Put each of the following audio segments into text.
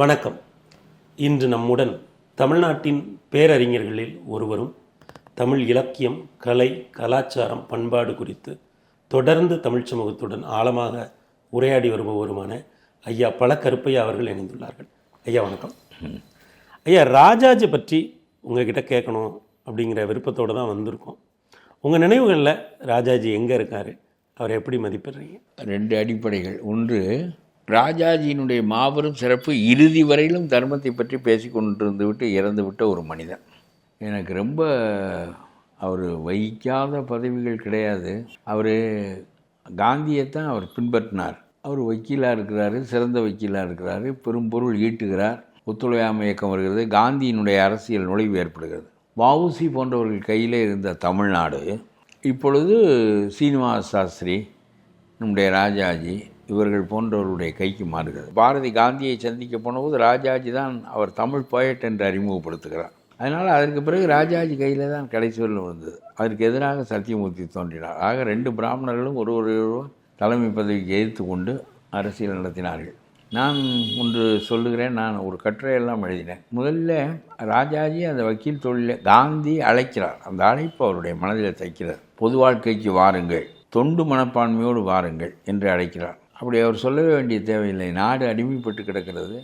வணக்கம். இன்று நம்முடன் தமிழ்நாட்டின் பேரறிஞர்களில் ஒருவரும் தமிழ் இலக்கியம் கலை கலாச்சாரம் பண்பாடு குறித்து தொடர்ந்து தமிழ் சமூகத்துடன் ஆழமாக உரையாடி வருபவருமான ஐயா பல கருப்பையா அவர்கள் இணைந்துள்ளார்கள். ஐயா வணக்கம். ஐயா ராஜாஜி பற்றி உங்ககிட்ட கேட்கணும் அப்படிங்கிற விருப்பத்தோடு தான் வந்திருக்கோம். உங்கள் நினைவுகளில் ராஜாஜி எங்கே இருக்கார்? அவரை எப்படி மதிப்பிடுறீங்க? ரெண்டு அடிப்படைகள். ஒன்று ராஜாஜியினுடைய மாபெரும் சிறப்பு இறுதி வரையிலும் தர்மத்தை பற்றி பேசி கொண்டிருந்து விட்டு இறந்து விட்ட ஒரு மனிதன். எனக்கு ரொம்ப அவர் வகிக்காத பதவிகள் கிடையாது. அவர் காந்தியைத்தான் அவர் பின்பற்றினார். அவர் வக்கீலாக இருக்கிறாரு சிறந்த வக்கீலாக இருக்கிறாரு பெரும் பொருள் ஈட்டுகிறார் ஒத்துழையாமை இயக்கம் வருகிறது காந்தியினுடைய அரசியல் நுழைவு ஏற்படுகிறது. வவுசி போன்றவர்கள் கையிலே இருந்த தமிழ்நாடு இப்பொழுது சீனிவாச சாஸ்திரி நம்முடைய ராஜாஜி இவர்கள் போன்றவருடைய கைக்கு மாறுகிறது. பாரதி காந்தியை சந்திக்க போனபோது ராஜாஜி தான் அவர் தமிழ் போயட் என்று அறிமுகப்படுத்துகிறார். அதனால் அதற்கு பிறகு ராஜாஜி கையில் தான் கடைசி வரலும் வந்தது அதற்கு எதிராக சத்தியமூர்த்தி தோன்றினார். ஆக ரெண்டு பிராமணர்களும் ஒரு தலைமை பதவிக்கு எதிர்த்து கொண்டு அரசியல் நடத்தினார்கள். நான் ஒன்று சொல்லுகிறேன். நான் ஒரு கட்டுரையெல்லாம் எழுதினேன். முதல்ல ராஜாஜி அந்த வக்கீல் தொழிலை காந்தி அழைக்கிறார். அந்த அழைப்பு அவருடைய மனதில் தைக்கிறார் பொது வாழ்க்கைக்கு வாருங்கள். தொண்டு மனப்பான்மையோடு வாருங்கள் என்று அழைக்கிறார். அப்படி அவர் சொல்லவே வேண்டிய தேவையில்லை. நாடு அடிமைப்பட்டு கிடக்கிறது.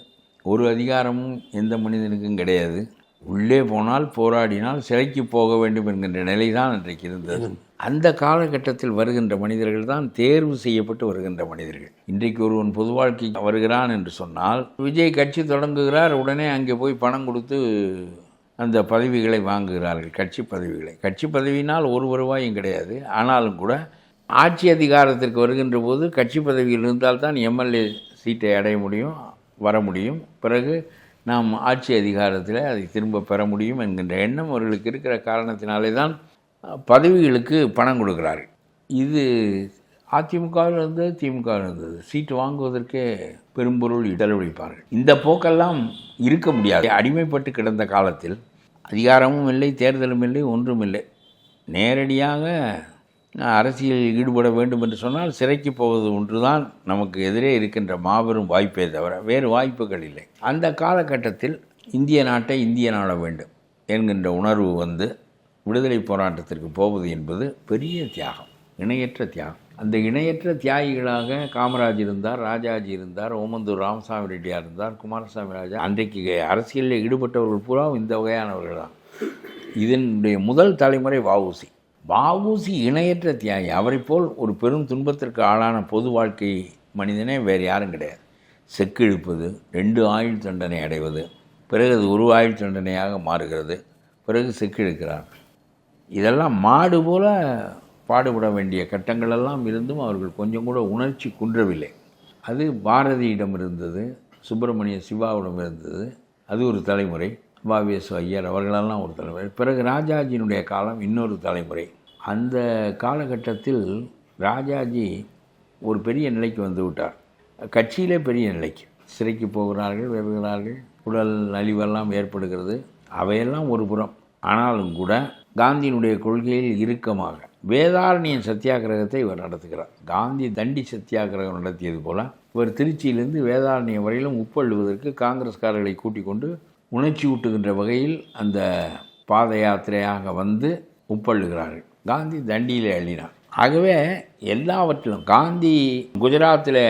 ஒரு அதிகாரமும் எந்த மனிதனுக்கும் கிடையாது. உள்ளே போனால் போராடினால் சிறைக்கு போக வேண்டும் என்கின்ற நிலை தான் அன்றைக்கு இருந்தது. அந்த காலகட்டத்தில் வருகின்ற மனிதர்கள் தான் தேர்வு செய்யப்பட்டு வருகின்ற மனிதர்கள். இன்றைக்கு ஒருவன் பொது வாழ்க்கைக்கு வருகிறான் என்று சொன்னால் விஜய் கட்சி தொடங்குகிறார். உடனே அங்கே போய் பணம் கொடுத்து அந்த பதவிகளை வாங்குகிறார்கள். கட்சி பதவிகளை. கட்சி பதவியினால் ஒரு வருவாயும் கிடையாது. ஆனாலும் கூட ஆட்சி அதிகாரத்திற்கு வருகின்ற போது கட்சி பதவியில் இருந்தால்தான் எம்எல்ஏ சீட்டை அடைய முடியும் வர முடியும். பிறகு நாம் ஆட்சி அதிகாரத்தில் அதை திரும்ப பெற முடியும் என்கின்ற எண்ணம் அவர்களுக்கு இருக்கிற காரணத்தினாலே தான் பதவிகளுக்கு பணம் கொடுக்குறார்கள். இது அதிமுகவில் இருந்தது திமுக இருந்தது. சீட்டு வாங்குவதற்கே பெரும்பொருள் செலவழிப்பார்கள் இந்த போக்கெல்லாம் இருக்க முடியாது. அடிமைப்பட்டு கிடந்த காலத்தில் அதிகாரமும் இல்லை தேர்தலும் இல்லை ஒன்றும் இல்லை. நேரடியாக அரசியலில் ஈடுபட வேண்டும் என்று சொன்னால் சிறைக்கு போவது ஒன்றுதான் நமக்கு எதிரே இருக்கின்ற மாபெரும் வாய்ப்பே தவிர வேறு வாய்ப்புகள் இல்லை. அந்த காலகட்டத்தில் இந்திய நாட்டை இந்திய நாட வேண்டும் என்கின்ற உணர்வு வந்து விடுதலை போராட்டத்திற்கு போவது என்பது பெரிய தியாகம் இணையற்ற தியாகம். அந்த இணையற்ற தியாகிகளாக காமராஜ் இருந்தார் ராஜாஜி இருந்தார் ஓமந்தூர் ராமசாமி ரெட்டியார் இருந்தார் குமாரசாமி ராஜா. அன்றைக்கு அரசியலில் ஈடுபட்டவர்கள் பூரா இந்த வகையானவர்கள் தான். இதனுடைய முதல் தலைமுறை வஉசி. வாவூசி இணையற்ற தியாகி. அவரை போல் ஒரு பெரும் துன்பத்திற்கு ஆளான பொது வாழ்க்கை மனிதனே வேறு யாரும் கிடையாது. செக்கு இழுப்பது ரெண்டு ஆயுள் தண்டனை அடைவது பிறகு அது ஒரு ஆயுள் தண்டனையாக மாறுகிறது பிறகு செக்கு இழுக்கிறார். இதெல்லாம் மாடு போல பாடுபட வேண்டிய கட்டங்களெல்லாம் இருந்தும் அவர்கள் கொஞ்சம் கூட உணர்ச்சி குன்றவில்லை. அது பாரதியிடம் இருந்தது சுப்பிரமணிய சிவாவிடம் இருந்தது. அது ஒரு தலைமுறை. வாவேசு ஐயர் அவர்களெல்லாம் ஒரு தலைமுறை. பிறகு ராஜாஜியினுடைய காலம் இன்னொரு தலைமுறை. அந்த காலகட்டத்தில் ராஜாஜி ஒரு பெரிய நிலைக்கு வந்து விட்டார். கட்சியிலே பெரிய நிலைக்கு. சிறைக்கு போகிறார்கள் வருகிறார்கள் உடல் நலிவெல்லாம் ஏற்படுகிறது. அவையெல்லாம் ஒரு புறம். ஆனாலும் கூட காந்தியினுடைய கொள்கையில் இறுக்கமாக வேதாரண்யம் சத்தியாகிரகத்தை இவர் நடத்துகிறார். காந்தி தண்டி சத்தியாகிரகம் நடத்தியது போல இவர் திருச்சியிலிருந்து வேதாரண்யம் வரையிலும் உப்பள்ளுவதற்கு காங்கிரஸ்காரர்களை கூட்டிக் கொண்டு உணர்ச்சி ஊட்டுகின்ற வகையில் அந்த பாத யாத்திரையாக வந்து உப்பள்ளுகிறார்கள். காந்தி தண்டியில் எழுதினார். ஆகவே எல்லாவற்றிலும் காந்தி குஜராத்தில்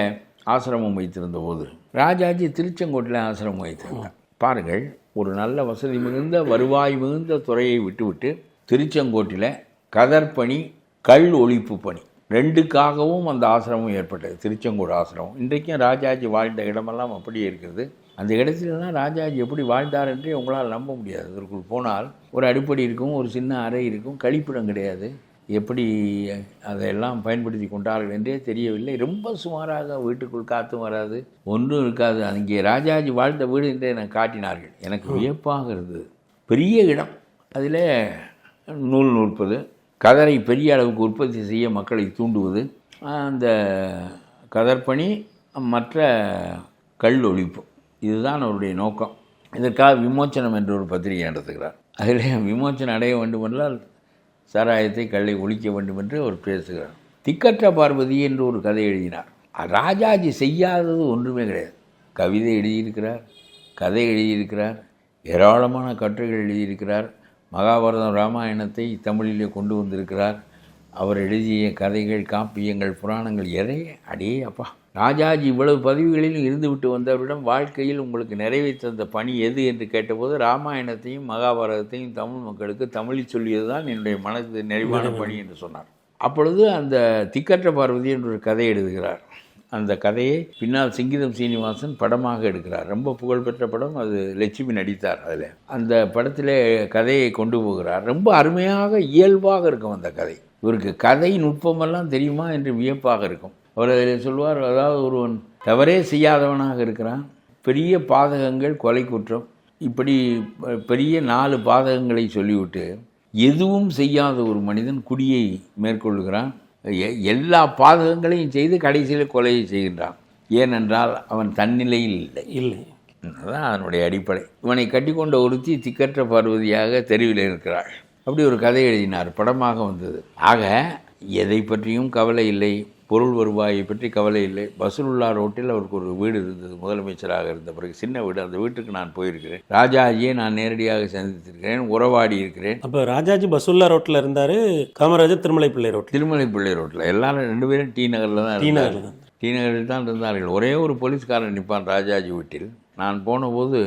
ஆசிரமம் வைத்திருந்த போது ராஜாஜி திருச்செங்கோட்டில் ஆசிரமம் வைத்திருந்தார். பாருங்கள் ஒரு நல்ல வசதி மிகுந்த வருவாய் மிகுந்த துறையை விட்டுவிட்டு திருச்செங்கோட்டில் கதர்பணி கல் ஒழிப்பு பணி ரெண்டுக்காகவும் அந்த ஆசிரமம் ஏற்பட்டது. திருச்செங்கோடு ஆசிரமம். இன்றைக்கும் ராஜாஜி வாழ்ந்த இடமெல்லாம் அப்படியே இருக்கிறது. அந்த இடத்துலலாம் ராஜாஜி எப்படி வாழ்ந்தார் என்றே உங்களால் நம்ப முடியாது. அதற்குள் போனால் ஒரு அடிப்படை இருக்கும் ஒரு சின்ன அறை இருக்கும் கழிப்பிடம் கிடையாது. எப்படி அதையெல்லாம் பயன்படுத்தி கொண்டார்கள் என்றே தெரியவில்லை. ரொம்ப சுமாராக வீட்டுக்குள் காற்றும் வராது ஒன்றும் இருக்காது. அங்கே ராஜாஜி வாழ்ந்த வீடு என்றே எனக்கு காட்டினார்கள். எனக்கு வியப்பாக இருந்தது. பெரிய இடம். அதில் நூல் நூற்பது கதரை பெரிய அளவுக்கு உற்பத்தி செய்ய மக்களை தூண்டுவது அந்த கதர்பணி மற்ற கல் ஒழிப்பு. இதுதான் அவருடைய நோக்கம். இதற்காக விமோச்சனம் என்று ஒரு பத்திரிகை நடத்துகிறார். அதில் விமோச்சனம் அடைய வேண்டுமென்றால் சாராயத்தை கல்லை ஒழிக்க வேண்டும் என்று அவர் பேசுகிறார். திக்கற்ற பார்வதி என்று ஒரு கதை எழுதினார். ராஜாஜி செய்யாதது ஒன்றுமே கிடையாது. கவிதை எழுதியிருக்கிறார் கதை எழுதியிருக்கிறார் ஏராளமான கட்டுரைகள் எழுதியிருக்கிறார் மகாபாரதம் ராமாயணத்தை தமிழிலே கொண்டு வந்திருக்கிறார். அவர் எழுதிய கதைகள் காப்பியங்கள் புராணங்கள் எதையே அடே அப்பா ராஜாஜி இவ்வளவு பதவிகளிலும் இருந்துவிட்டு வந்தவரிடம் வாழ்க்கையில் உங்களுக்கு நிறைவை தந்த பணி எது என்று கேட்டபோது ராமாயணத்தையும் மகாபாரதத்தையும் தமிழ் மக்களுக்கு தமிழில் சொல்லியது தான் என்னுடைய மனது நிறைவான பணி என்று சொன்னார். அப்பொழுது அந்த திக்கற்ற பார்வதி என்ற ஒரு கதை எழுதுகிறார். அந்த கதையை பின்னால் சிங்கிதம் சீனிவாசன் படமாக எடுக்கிறார். ரொம்ப புகழ்பெற்ற படம். அது லட்சுமி நடித்தார் அதில். அந்த படத்தில் கதையை கொண்டு போகிறார். ரொம்ப அருமையாக இயல்பாக இருக்கும் அந்த கதை. இவருக்கு கதை நுட்பமெல்லாம் தெரியுமா என்று வியப்பாக இருக்கும். அவர் சொல்வார் அதாவது ஒருவன் தவறே செய்யாதவனாக இருக்கிறான். பெரிய பாதகங்கள் கொலை குற்றம். இப்படி பெரிய நாலு பாதகங்களை சொல்லிவிட்டு எதுவும் செய்யாத ஒரு மனிதன் குடியை மேற்கொள்கிறான் எல்லா பாதகங்களையும் செய்து கடைசியில் கொலையை செய்கின்றான். ஏனென்றால் அவன் தன்னிலையில் இல்லை. இல்லை. அதுதான் அதனுடைய அடிப்படை. இவனை கட்டிக்கொண்ட ஒருத்தி திக்கற்ற பார்வதியாக தெருவில் இருக்கிறாள். அப்படி ஒரு கதை எழுதினார். படமாக வந்தது. ஆக எதை பற்றியும் கவலை இல்லை. பொருள் வருவாயை பற்றி கவலை இல்லை. பசுலுல்லா ரோட்டில் அவருக்கு ஒரு வீடு இருந்தது. முதலமைச்சராக இருந்த பிறகு சின்ன வீடு. அந்த வீட்டுக்கு நான் போயிருக்கிறேன். ராஜாஜியை நான் நேரடியாக சந்தித்திருக்கிறேன். உறவாடி இருக்கிறேன். அப்போ ராஜாஜி பசுல்லா ரோட்டில் இருந்தார். காமராஜர் திருமலை பிள்ளை ரோட்டில். திருமலை பிள்ளை ரோட்டில். எல்லாரும் ரெண்டு பேரும் டி நகரில் தான் டி நகரில் தான். டி நகரில் தான் இருந்தார்கள். ஒரே ஒரு போலீஸ்காரன் நிற்பான் ராஜாஜி வீட்டில். நான் போனபோது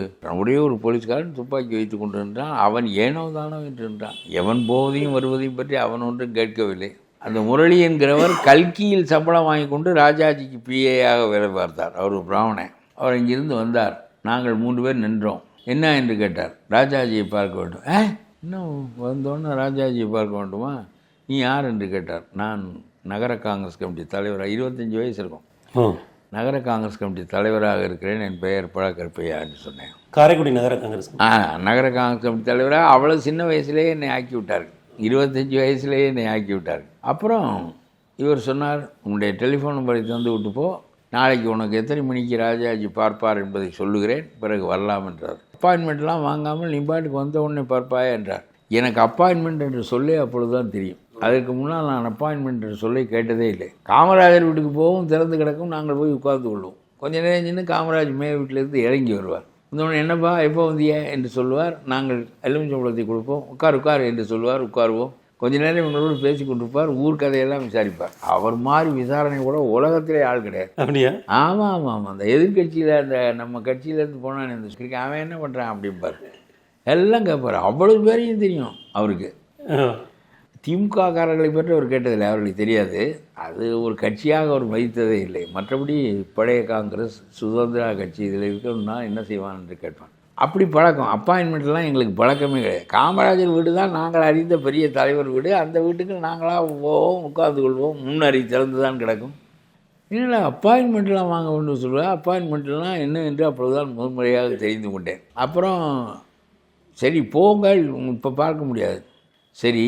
ஒரே ஒரு போலீஸ்காரன் துப்பாக்கி வைத்து கொண்டு நின்றான் அவன் ஏனோ தானோ என்று நின்றான். எவன் போவதையும் வருவதையும் பற்றி அவன் ஒன்றும் கேட்கவில்லை. அந்த முரளி என்கிறவர் கல்கியில் சம்பளம் வாங்கி கொண்டு ராஜாஜிக்கு பிஏயாக வேலை பார்த்தார். அவர் பிராமணன். அவர் இங்கிருந்து வந்தார். நாங்கள் மூன்று பேர் நின்றோம். என்ன என்று கேட்டார். ராஜாஜியை பார்க்க வேண்டும். ஏ இன்னும் வந்தோன்னே ராஜாஜியை பார்க்க வேண்டுமா? நீ யார் என்று கேட்டார். நான் நகர காங்கிரஸ் கமிட்டி தலைவராக இருபத்தஞ்சி வயசு இருக்கும். நகர காங்கிரஸ் கமிட்டி தலைவராக இருக்கிறேன். என் பெயர் பழக்கற்பையா என்று சொன்னேன். காரைக்குடி நகர காங்கிரஸ் ஆ நகர காங்கிரஸ் கமிட்டி தலைவராக அவ்வளோ சின்ன வயசுலேயே என்னை ஆக்கி விட்டார்கள். இருபத்தஞ்சி வயசுலேயே என்னை ஆக்கி விட்டார் அப்புறம் இவர் சொன்னார் உன்னுடைய டெலிஃபோன் நம்பரை தந்து விட்டு போ. நாளைக்கு உனக்கு எத்தனை மணிக்கு ராஜாஜி பார்ப்பார் என்பதை சொல்லுகிறேன். பிறகு வரலாம் என்றார். அப்பாயின்மெண்ட்லாம் வாங்காமல் நீ பாட்டுக்கு வந்த உடனே பார்ப்பாயா என்றார். எனக்கு அப்பாயின்மெண்ட் என்று சொல்லே அப்பொழுதுதான் தெரியும். அதுக்கு முன்னால் நான் அப்பாயின்மெண்ட் என்று சொல்லி கேட்டதே இல்லை. காமராஜர் வீட்டுக்கு போகவும் திறந்து கிடக்கும். நாங்கள் போய் உட்கார்ந்து கொள்வோம். கொஞ்ச நேரம் நின்று காமராஜ் மே வீட்டிலேருந்து இறங்கி வருவார். வந்தோடனே என்னப்பா எப்போ வந்திய என்று சொல்லுவார். நாங்கள் எலுமிச்சம்பழத்தை கொடுப்போம். உட்கார் உட்கார் என்று சொல்லுவார். உட்காருவோம். கொஞ்ச நேரம் இவங்களோடு பேசி கொண்டிருப்பார். ஊர் கதையெல்லாம் விசாரிப்பார். அவர் மாதிரி விசாரணை கூட உலகத்திலே ஆள் கிடையாது. அப்படியா? ஆமாம் ஆமாம் ஆமாம் அந்த எதிர்கட்சியில் அந்த நம்ம கட்சியிலேருந்து போனான் இந்த அவன் என்ன பண்ணுறான் அப்படிம்பார். எல்லாம் கேட்பார். அவ்வளவு பேரையும் தெரியும் அவருக்கு. திமுககாரர்களை திமுக பற்றி அவர் கேட்டதில்லை அவர்களுக்கு தெரியாது. அது ஒரு கட்சியாக அவர் மதித்ததே இல்லை. மற்றபடி பழைய காங்கிரஸ் சுதந்திரா கட்சி இதில் இருக்கணும்னா என்ன செய்வான் என்று கேட்பான். அப்படி பழக்கம். அப்பாயின்மெண்ட்லாம் எங்களுக்கு பழக்கமே கிடையாது. காமராஜர் வீடு தான் நாங்கள் அறிந்த பெரிய தலைவர் வீடு. அந்த வீட்டுக்கு நாங்களாக போவோம் உட்கார்ந்து கொள்வோம். முன்னறி திறந்து தான் கிடக்கும். இல்லை அப்பாயின்மெண்ட்லாம் வாங்க வேண்டும் சொல்லுவேன் அப்பாயின்மெண்ட்லாம் என்ன என்று அப்பொழுதுதான் முதன்முறையாக தெரிந்து கொண்டேன். அப்புறம் சரி போங்கள். இப்போ பார்க்க முடியாது. சரி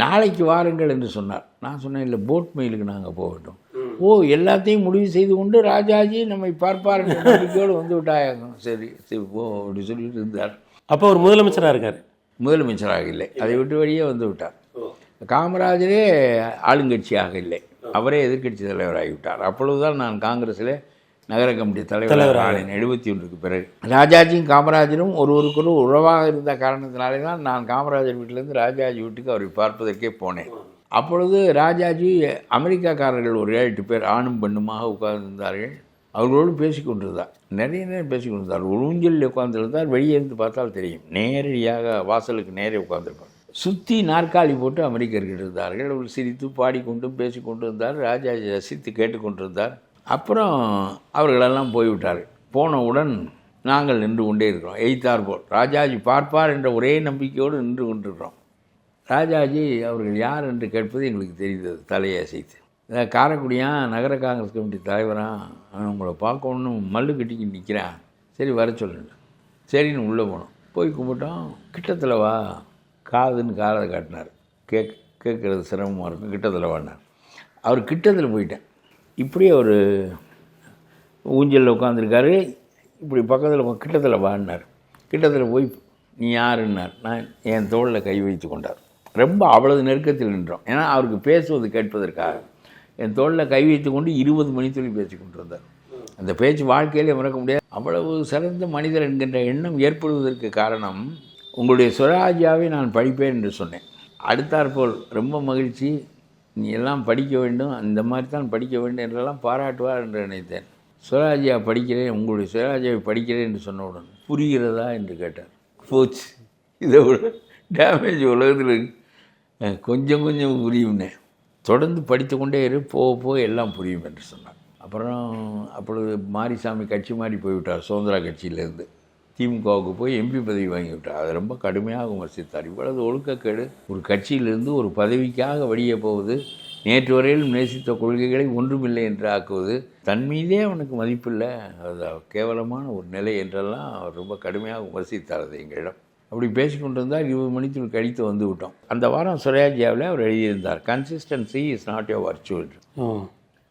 நாளைக்கு வாருங்கள் என்று சொன்னார். நான் சொன்னேன் இல்லை போட் மெயிலுக்கு நாங்கள் போக வேண்டும். ஓ எல்லாத்தையும் முடிவு செய்து கொண்டு ராஜாஜி நம்மை பார்ப்பார் நம்பிக்கையோடு வந்து விட்டாயாகும் சரி சரி போ அப்படி சொல்லிட்டு இருந்தார். அப்போ ஒரு முதலமைச்சராக இருக்கார். முதலமைச்சராக இல்லை. அதை விட்டு வெளியே வந்து விட்டார். காமராஜரே ஆளுங்கட்சியாக இல்லை. அவரே எதிர்க்கட்சி தலைவராகிவிட்டார் அப்பொழுதுதான் நான் காங்கிரஸில் நகர கமிட்டி தலைவர் ஆனேன் எழுபத்தி ஒன்றுக்கு பிறகு. ராஜாஜியும் காமராஜரும் ஒருவருக்கொரு உறவாக இருந்த காரணத்தினாலே தான் நான் காமராஜர் வீட்டிலேருந்து ராஜாஜி வீட்டுக்கு அவரை பார்ப்பதற்கே போனேன். அப்பொழுது ராஜாஜி அமெரிக்காக்காரர்கள் ஒரு ஏழு எட்டு பேர் ஆணும் பெண்ணுமாக உட்கார்ந்திருந்தார்கள். அவர்களோடு பேசிக் கொண்டிருந்தார். நிறைய நேரம் பேசிக் கொண்டிருந்தார். ஒரு ஊஞ்சலில் உட்கார்ந்திருந்தார். வெளியே இருந்து பார்த்தால் தெரியும். நேரடியாக வாசலுக்கு நேரே உட்கார்ந்திருப்பார். சுற்றி நாற்காலி போட்டு அமெரிக்கர்கள் இருந்தார்கள். அவர் சிரித்து பாடிக்கொண்டும் பேசிக்கொண்டு இருந்தார். ராஜாஜி ரசித்து கேட்டுக்கொண்டிருந்தார். அப்புறம் அவர்களெல்லாம் போய்விட்டார்கள். போனவுடன் நாங்கள் நின்று கொண்டே இருக்கிறோம். எய்த்தார் போல். ராஜாஜி பார்ப்பார் என்ற ஒரே நம்பிக்கையோடு நின்று கொண்டிருக்கிறோம். ராஜாஜி அவர்கள் யார்? என்று கேட்பது எங்களுக்கு தெரிந்தது தலையை அசைத்து. காரைக்குடியான் நகர காங்கிரஸ் கமிட்டி தலைவரான் அவன் உங்களை பார்க்கணும் மல்லு கட்டிக்கு நிற்கிறான் சரி வர சொல்லுங்க. சரின்னு உள்ளே போனோம். போய் கும்பிட்டோம். கிட்டத்தில் வா. காதுன்னு காதை காட்டினார். கேக் கேட்குறது சிரமமாக இருக்கும். கிட்டத்தில் வாடினார் அவர் கிட்டத்தில் போயிட்டேன் இப்படியே ஒரு ஊஞ்சலில் உட்காந்துருக்காரு இப்படி பக்கத்தில் கிட்டத்தில் வாடினார் கிட்டத்தில் போய் நீ யாருன்னார்? நான் என் தோளில் கை வைத்து கொண்டார். ரொம்ப அவ்வளவு நெருக்கத்தில் நின்றோம். ஏன்னா அவருக்கு பேசுவது கேட்பதற்காக. என் தோளில் கை வைத்து கொண்டு இருபது மணித்துளி பேசி கொண்டிருந்தார். அந்த பேச்சு வாழ்க்கையிலே மறக்க முடியாது. அவ்வளவு சிறந்த மனிதர் என்கின்ற எண்ணம் ஏற்படுவதற்கு காரணம் உங்களுடைய சுவராஜ்யாவை நான் படிப்பேன் என்று சொன்னேன். அடுத்தாற்போல் ரொம்ப மகிழ்ச்சி. நீ எல்லாம் படிக்க வேண்டும் அந்த மாதிரி தான் படிக்க வேண்டும் என்றெல்லாம் பாராட்டுவார் என்று நினைத்தேன். சுவராஜ்யா படிக்கிறேன் உங்களுடைய சுவராஜ்யாவை படிக்கிறேன் என்று சொன்னவுடன் புரிகிறதா என்று கேட்டார். போச்சு. இதை விட டேமேஜ் உலகத்தில் கொஞ்சம் கொஞ்சம் புரியும்னே. தொடர்ந்து படித்து கொண்டே இரு போக போக எல்லாம் புரியும் என்று சொன்னார். அப்புறம் அப்பொழுது மாரிசாமி கட்சி மாறி போய்விட்டார் சுதந்திரா கட்சியிலேருந்து. திமுகவுக்கு போய் எம்பி பதவி வாங்கி விட்டார் அதை ரொம்ப கடுமையாக விமர்சித்தார். இவ்வளவு ஒழுக்கக்கேடு. ஒரு கட்சியிலிருந்து ஒரு பதவிக்காக வெளியே போவது நேற்று வரையிலும் நேசித்த கொள்கைகளை ஒன்றுமில்லை என்று ஆக்குவது தன் மீதே அவனுக்கு மதிப்பில்லை. அது கேவலமான ஒரு நிலை என்றெல்லாம் அவர் ரொம்ப கடுமையாக விமர்சித்தார் அது எங்களிடம். அப்படி பேசிக்கொண்டிருந்தால் இருபது மணிக்குள் கழித்து வந்து விட்டோம். அந்த வாரம் சுரேஜியாவில் அவர் எழுதியிருந்தார் consistency is not your virtue என்று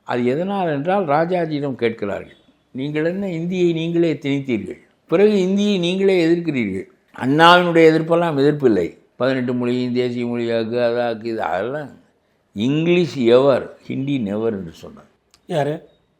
அது எதனால் என்றால் ராஜாஜியிடம் கேட்கிறார்கள் நீங்கள் என்ன இந்தியை நீங்களே திணித்தீர்கள்? பிறகு இந்தியை நீங்களே எதிர்க்கிறீர்கள். அண்ணாவினுடைய எதிர்ப்பெல்லாம் எதிர்ப்பில்லை பதினெட்டு மொழியும் தேசிய மொழியாக்கு அதாக்கு இது அதெல்லாம் இங்கிலீஷ் எவர் ஹிந்தி நெவர் என்று சொன்னார். யாரு?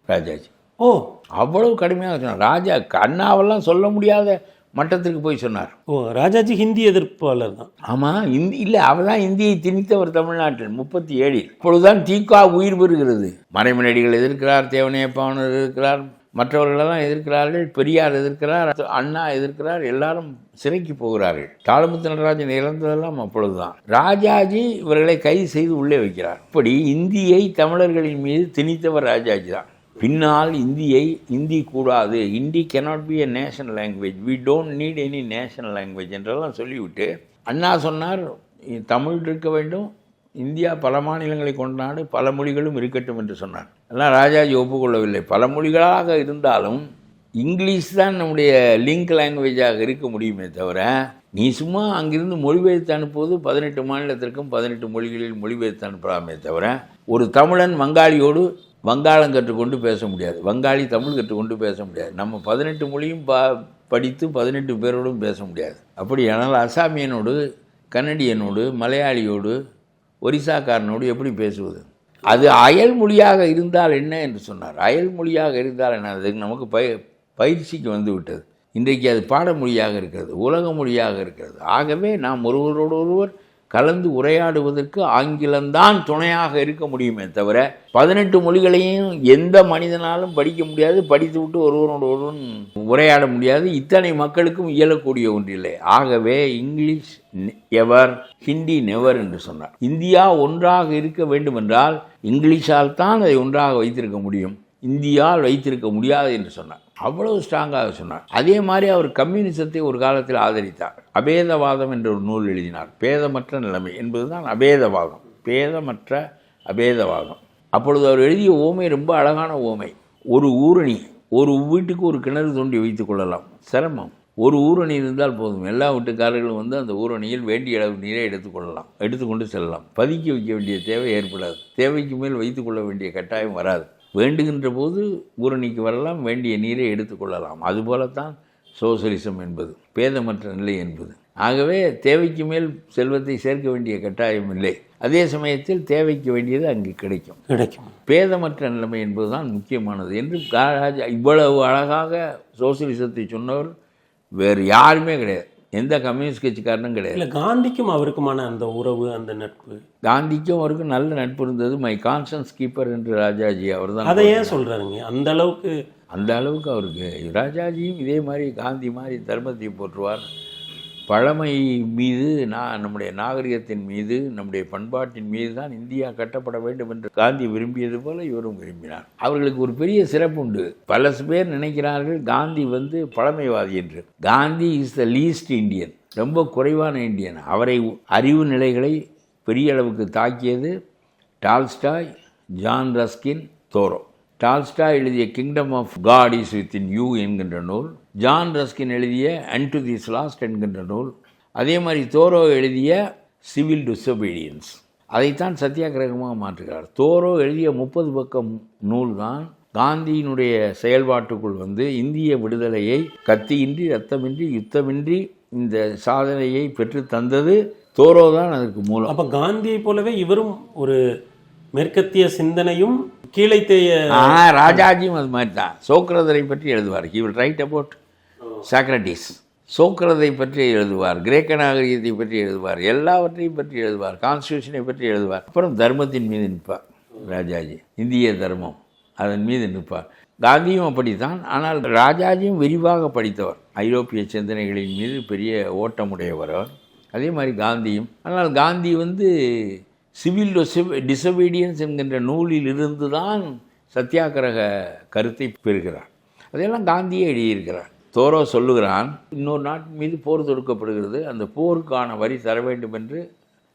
ராஜாஜி. ஓ. அவ்வளவு கடுமையாக சொன்னார். ராஜா அண்ணாவெல்லாம் சொல்ல முடியாத மட்டத்திற்கு போய் சொன்னார். ஓ ராஜாஜி ஹிந்தி எதிர்ப்பாளர் தான். ஆமாம் இந்தி இல்லை தான் இந்தியை திணித்தவர் தமிழ்நாட்டில் முப்பத்தி ஏழில். இப்பொழுதுதான் தீகா உயிர் பெறுகிறது. மறைமலடிகள் எதிர்க்கிறார் தேவனையப்பாவனர் எதிர்க்கிறார் மற்றவர்களெல்லாம் எதிர்க்கிறார்கள் பெரியார் எதிர்க்கிறார் அண்ணா எதிர்க்கிறார் எல்லாரும் சிறைக்கு போகிறார்கள். தாளமுத்து நடராஜன் இறந்ததெல்லாம் அப்பொழுதுதான். ராஜாஜி இவர்களை கைது செய்து உள்ளே வைக்கிறார். இப்படி இந்தியை தமிழர்களின் மீது திணித்தவர் ராஜாஜி தான். பின்னால் இந்தியை இந்தி கூடாது Hindi cannot be a national language we don't need any national language என்றெல்லாம் சொல்லிவிட்டு அண்ணா சொன்னார் தமிழ் இருக்க வேண்டும் இந்தியா பல மாநிலங்களை கொண்டாடு பல மொழிகளும் இருக்கட்டும் என்று சொன்னார் எல்லாம் ராஜாஜி ஒப்புக்கொள்ளவில்லை. பல மொழிகளாக இருந்தாலும் இங்கிலீஷ் தான் நம்முடைய லிங்க் லாங்குவேஜாக இருக்க முடியுமே தவிர நீ சும்மா அங்கிருந்து மொழிபெயர்த்து அனுப்புவது பதினெட்டு மாநிலத்திற்கும் பதினெட்டு மொழிகளில் மொழிபெயர்த்து அனுப்பலாமே தவிர ஒரு தமிழன் வங்காளியோடு வங்காளம் கற்றுக்கொண்டு பேச முடியாது. வங்காளி தமிழ் கற்றுக்கொண்டு பேச முடியாது. நம்ம பதினெட்டு மொழியும் பா படித்து பதினெட்டு பேரோடும் பேச முடியாது. அப்படி ஆனால் அசாமியனோடு கன்னடியனோடு மலையாளியோடு ஒரிசாக்காரனோடு எப்படி பேசுவது? அது அயல் மொழியாக இருந்தால் என்ன என்று சொன்னார். அயல் மொழியாக இருந்தால் என்ன? அது நமக்கு பய பயிற்சிக்கு வந்து விட்டது. இன்றைக்கு அது பாடமொழியாக இருக்கிறது உலக மொழியாக இருக்கிறது. ஆகவே நாம் ஒருவரோடு ஒருவர் கலந்து உரையாடுவதற்கு ஆங்கிலம்தான் துணையாக இருக்க முடியுமே தவிர பதினெட்டு மொழிகளையும் எந்த மனிதனாலும் படிக்க முடியாது படித்து விட்டு ஒருவரோடு ஒருவன் உரையாட முடியாது இத்தனை மக்களுக்கும் இயலக்கூடிய ஒன்றில்லை. ஆகவே இங்கிலீஷ் எவர் ஹிந்தி நெவர் என்று சொன்னார். இந்தியா ஒன்றாக இருக்க வேண்டுமென்றால் இங்கிலீஷால் தான் அதை ஒன்றாக வைத்திருக்க முடியும். இந்தியால் வைத்திருக்க முடியாது என்று சொன்னார். அவ்வளவு ஸ்ட்ராங்காக சொன்னார். அதே மாதிரி அவர் கம்யூனிசத்தை ஒரு காலத்தில் ஆதரித்தார். அபேதவாதம் என்ற ஒரு நூல் எழுதினார். பேதமற்ற நிலைமை என்பதுதான் அபேதவாதம். பேதமற்ற அபேதவாதம். அப்பொழுது அவர் எழுதிய ஓமை ரொம்ப அழகான ஓமை. ஒரு ஊரணி ஒரு வீட்டுக்கு ஒரு கிணறு தோண்டி வைத்துக் கொள்ளலாம். சிரமம். ஒரு ஊரணி இருந்தால் போதும். எல்லா வீட்டுக்காரர்களும் வந்து அந்த ஊரணியில் வேண்டிய அளவு நீரை எடுத்துக்கொள்ளலாம் எடுத்துக்கொண்டு செல்லலாம். பதுக்கி வைக்க வேண்டிய தேவை ஏற்படாது. தேவைக்கு மேல் வைத்துக்கொள்ள வேண்டிய கட்டாயம் வராது. வேண்டுகின்ற போது ஊரணிக்கு வரலாம் வேண்டிய நீரை எடுத்துக்கொள்ளலாம் அதுபோலத்தான் சோசலிசம் என்பது பேதமற்ற நிலை என்பது. ஆகவே தேவைக்கு மேல் செல்வத்தை சேர்க்க வேண்டிய கட்டாயம் இல்லை. அதே சமயத்தில் தேவைக்கு வேண்டியது அங்கு கிடைக்கும். கிடைக்கும். பேதமற்ற நிலைமை என்பதுதான் முக்கியமானது என்று இவ்வளவு அழகாக சோசியலிசத்தை சொன்னவர் வேறு யாருமே கிடையாது. எந்த கம்யூனிஸ்ட் கட்சிக்காரனும் கிடையாது. இல்லை காந்திக்கும் அவருக்குமான அந்த உறவு அந்த நட்பு. காந்திக்கும் அவருக்கும் நல்ல நட்பு இருந்தது. மை கான்சன்ஸ் கீப்பர் என்று ராஜாஜி அவர் தான் அதை ஏன் சொல்றாருங்க? அந்த அளவுக்கு அந்த அளவுக்கு அவருக்கு ராஜாஜியும் இதே மாதிரி காந்தி மாதிரி தர்மத்தை போற்றுவார். பழமை மீது நான் நம்முடைய நாகரிகத்தின் மீது நம்முடைய பண்பாட்டின் மீது தான் இந்தியா கட்டப்பட வேண்டும் என்று காந்தி விரும்பியது போல இவரும் விரும்பினார். அவர்களுக்கு ஒரு பெரிய சிறப்பு உண்டு. பல பேர் நினைக்கிறார்கள் காந்தி வந்து பழமைவாதி என்று. Gandhi is the least Indian ரொம்ப குறைவான இந்தியன் அவரை அறிவு நிலைகளை பெரிய அளவுக்கு தாக்கியது Tolstoy John Ruskin Thoreau. Tolstoy எழுதிய kingdom of God is within you என்கின்ற நூல் ஜான் ரஸ்கின் எழுதிய அண்ட் டு திஸ் லாஸ்ட் என்கின்ற நூல். அதே மாதிரி தோரோ எழுதிய சிவில் டிசொபீடியன்ஸ் அதைத்தான் சத்தியாகிரகமாக மாற்றுகிறார். தோரோ எழுதிய முப்பது பக்கம் நூல் தான் காந்தியினுடைய செயல்பாட்டுக்குள் வந்து இந்திய விடுதலையை கத்தியின்றி ரத்தமின்றி யுத்தமின்றி இந்த சாதனையை பெற்று தந்தது தோரோ தான் அதற்கு மூலம். அப்ப காந்தியை போலவே இவரும் ஒரு மேற்கத்திய சிந்தனையும் கீழைத்தேய ஆ ராஜாஜியும் அது மாதிரி தான் சோக்ரதரை பற்றி எழுதுவார். He will write about Socrates சோக்கிரதை பற்றி எழுதுவார் கிரேக்க நாகரிகத்தை பற்றி எழுதுவார் எல்லாவற்றையும் பற்றி எழுதுவார் கான்ஸ்டியூஷனை பற்றி எழுதுவார். அப்புறம் தர்மத்தின் மீது நிற்பார் ராஜாஜி இந்திய தர்மம் அதன் மீது நிற்பார். காந்தியும் அப்படித்தான் ஆனால் ராஜாஜியும் விரிவாக படித்தவர். ஐரோப்பிய சிந்தனைகளின் மீது பெரிய ஓட்டமுடையவர் அதே மாதிரி காந்தியும். ஆனால் காந்தி வந்து சிவில் டிசபீடியன்ஸ் என்கின்ற நூலில் இருந்து தான் சத்தியாகிரக கருத்தை பெறுகிறார். அதையெல்லாம் காந்தியே எழுதியிருக்கிறார். தோரோ சொல்லுகிறான் இன்னொரு நாட்டின் மீது போர் தொடுக்கப்படுகிறது. அந்த போருக்கான வரி தர வேண்டும் என்று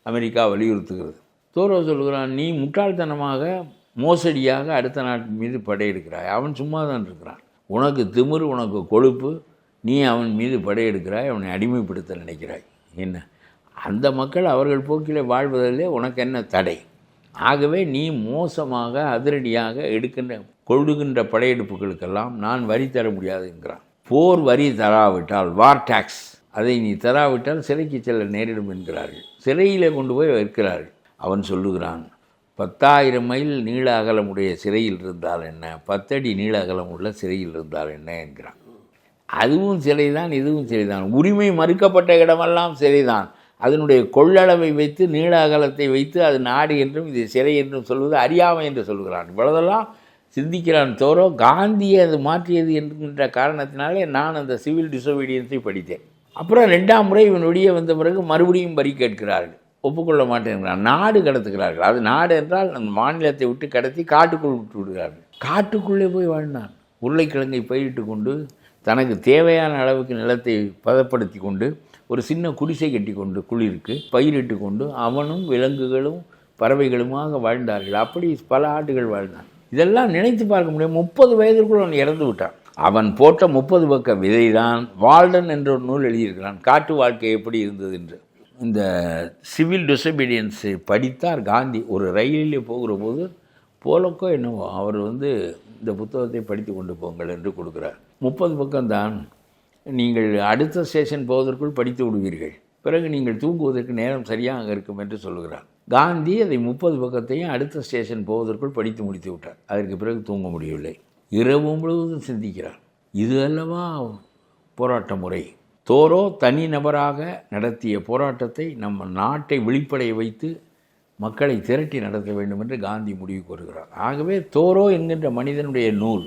அமெரிக்கா வலியுறுத்துகிறது. தோரோ சொல்லுகிறான் நீ முட்டாள்தனமாக மோசடியாக அடுத்த நாட்டின் மீது படையெடுக்கிறாய். அவன் சும்மா தான் இருக்கிறான். உனக்கு திமிரு உனக்கு கொழுப்பு நீ அவன் மீது படையெடுக்கிறாய் அவனை அடிமைப்படுத்த நினைக்கிறாய். என்ன? அந்த மக்கள் அவர்கள் போக்கிலே வாழ்வதிலே உனக்கு என்ன தடை? ஆகவே நீ மோசமாக அதிரடியாக எடுக்கின்ற கொள்ளுகின்ற படையெடுப்புகளுக்கெல்லாம் நான் வரி தர முடியாதுங்கிறான் போர் வரி தராவிட்டால் வார் டாக்ஸ் அதை நீ தராவிட்டால் சிறைக்கு செல்ல நேரிடும் என்கிறார்கள். சிறையிலே கொண்டு போய் வைக்கிறார்கள். அவன் சொல்லுகிறான் பத்தாயிரம் மைல் நீள அகலமுடைய சிறையில் இருந்தால் என்ன? பத்தடி நீள அகலம் உள்ள சிறையில் இருந்தால் என்ன? என்கிறான். அதுவும் சிறைதான் இதுவும் சிறைதான். உரிமை மறுக்கப்பட்ட இடமெல்லாம் சிறைதான். அதனுடைய கொள்ளளவை வைத்து நீள அகலத்தை வைத்து அது நாடு என்றும் இது சிறை என்றும் சொல்வது அறியாமை என்று சொல்கிறான். இவ்வளதெல்லாம் சிந்திக்கிறான் தோறோ காந்தியை அது மாற்றியது என்கின்ற காரணத்தினாலே நான் அந்த சிவில் டிசோபீடியன்ஸை படித்தேன். அப்புறம் ரெண்டாம் முறை இவன் வெளியே வந்த பிறகு மறுபடியும் வரி கேட்கிறார்கள். ஒப்புக்கொள்ள மாட்டேங்கிறான். நாடு கடத்துகிறார்கள். அது நாடு என்றால் அந்த மாநிலத்தை விட்டு கடத்தி காட்டுக்குள் விட்டு விடுகிறார்கள். காட்டுக்குள்ளே போய் வாழ்ந்தான். உருளைக்கிழங்கை பயிரிட்டு கொண்டு தனக்கு தேவையான அளவுக்கு நிலத்தை பதப்படுத்தி கொண்டு ஒரு சின்ன குடிசை கட்டி கொண்டு குளிருக்கு பயிரிட்டு கொண்டு அவனும் விலங்குகளும் பறவைகளுமாக வாழ்ந்தார்கள். அப்படி பல ஆண்டுகள் வாழ்ந்தான். இதெல்லாம் நினைத்து பார்க்க முடியும். முப்பது வயதிற்குள் அவன் இறந்து விட்டான். அவன் போட்ட முப்பது பக்க விதைதான் வால்டன் என்ற ஒரு நூல் எழுதியிருக்கிறான். காட்டு வாழ்க்கை எப்படி இருந்தது என்று. இந்த சிவில் டிசபீடியன்ஸை படித்தார் காந்தி. ஒரு ரயிலிலே போகிற போது போலக்கோ என்னவோ அவர் வந்து இந்த புத்தகத்தை படித்து கொண்டு போங்கள் என்று கொடுக்குறார். முப்பது பக்கம்தான். நீங்கள் அடுத்த ஸ்டேஷன் போவதற்குள் படித்து விடுவீர்கள். பிறகு நீங்கள் தூங்குவதற்கு நேரம் சரியாக இருக்கும் என்று சொல்லுகிறார் காந்தி அதை முப்பது பக்கத்தையும் அடுத்த ஸ்டேஷன் போவதற்குள் படித்து முடித்து விட்டார். அதற்கு பிறகு தூங்க முடியவில்லை. இரவு முழுவதும் சிந்திக்கிறார். இது அல்லவா போராட்ட முறை? தோரோ தனி நபராக நடத்திய போராட்டத்தை நம்ம நாட்டை வெளிப்படைய வைத்து மக்களை திரட்டி நடத்த வேண்டும் என்று காந்தி முடிவு கூறுகிறார். ஆகவே தோரோ என்கின்ற மனிதனுடைய நூல்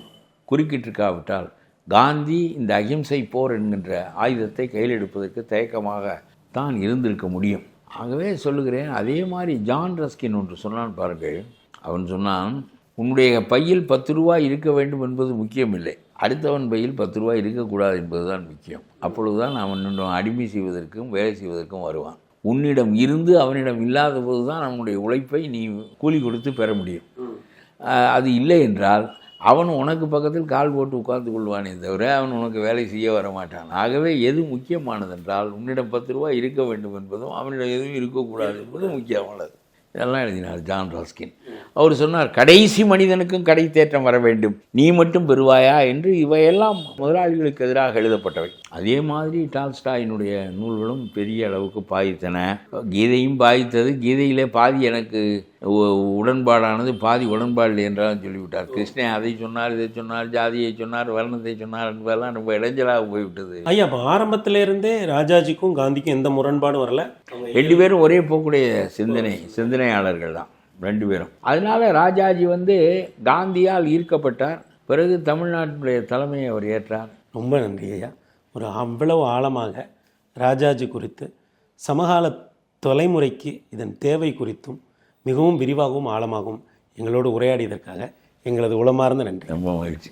குறுக்கிட்டிருக்காவிட்டால் காந்தி இந்த அகிம்சை போர் என்கின்ற ஆயுதத்தை கையில் எடுப்பதற்கு தயக்கமாக தான் இருந்திருக்க முடியும். ஆகவே சொல்லுகிறேன் அதே மாதிரி ஜான் ரஸ்கின் ஒன்று சொன்னான் பாருங்கள். அவன் சொன்னான் உன்னுடைய பையில் பத்து ரூபாய் இருக்க வேண்டும் என்பது முக்கியமில்லை. அடுத்தவன் பையில் பத்து ரூபாய் இருக்கக்கூடாது என்பதுதான் முக்கியம். அப்பொழுதுதான் அவன் இன்னும் அடிமை செய்வதற்கும் வேலை செய்வதற்கும் வருவான். உன்னிடம் இருந்து அவனிடம் இல்லாத போது தான் அவனுடைய உழைப்பை நீ கூலி கொடுத்து பெற முடியும். அது இல்லை என்றால் அவன் உனக்கு பக்கத்தில் கால் போட்டு உட்கார்ந்து கொள்வானே தவிர அவன் உனக்கு வேலை செய்ய வர மாட்டான். ஆகவே எது முக்கியமானதென்றால் உன்னிடம் பத்து ரூபா இருக்க வேண்டும் என்பதும் அவனிடம் எதுவும் இருக்கக்கூடாது என்பதும் முக்கியமானது. இதெல்லாம் எழுதினார் ஜான் ராஸ்கின். அவர் சொன்னார் கடைசி மனிதனுக்கும் கடை தேற்றம் வர வேண்டும். நீ மட்டும் பெறுவாயா? என்று இவையெல்லாம் முதலாளிகளுக்கு எதிராக எழுதப்பட்டவை. அதே மாதிரி டால்ஸ்டாயினுடைய நூல்களும் பெரிய அளவுக்கு பாதித்தன. கீதையும் பாதித்தது. கீதையிலே பாதி எனக்கு உடன்பாடானது பாதி உடன்பாடு என்றாலும் சொல்லிவிட்டார். கிருஷ்ணன் அதை சொன்னார் இதை சொன்னார் ஜாதியை சொன்னார் வர்ணத்தை சொன்னார் என்பதெல்லாம் ரொம்ப இடைஞ்சலாக போய்விட்டது. ஐயா அப்போ ஆரம்பத்துல இருந்தே ராஜாஜிக்கும் காந்திக்கும் எந்த முரண்பாடும் வரல? ரெண்டு பேரும் ஒரே போக்குடைய சிந்தனை சிந்தனையாளர்கள் தான். ரெண்டு பேரும். அதனால ராஜாஜி வந்து காந்தியால் ஈர்க்கப்பட்டார். பிறகு தமிழ்நாட்டினுடைய தலைமையை அவர் ஏற்றார். ரொம்ப நன்றி ஐயா. ஒரு அவ்வளவு ஆழமாக ராஜாஜி குறித்து சமகால தலைமுறைக்கு இதன் தேவை குறித்தும் மிகவும் விரிவாகவும் ஆழமாகவும் எங்களோடு உரையாடியதற்காக எங்களது உளமார்ந்த நன்றி. ரொம்ப மகிழ்ச்சி.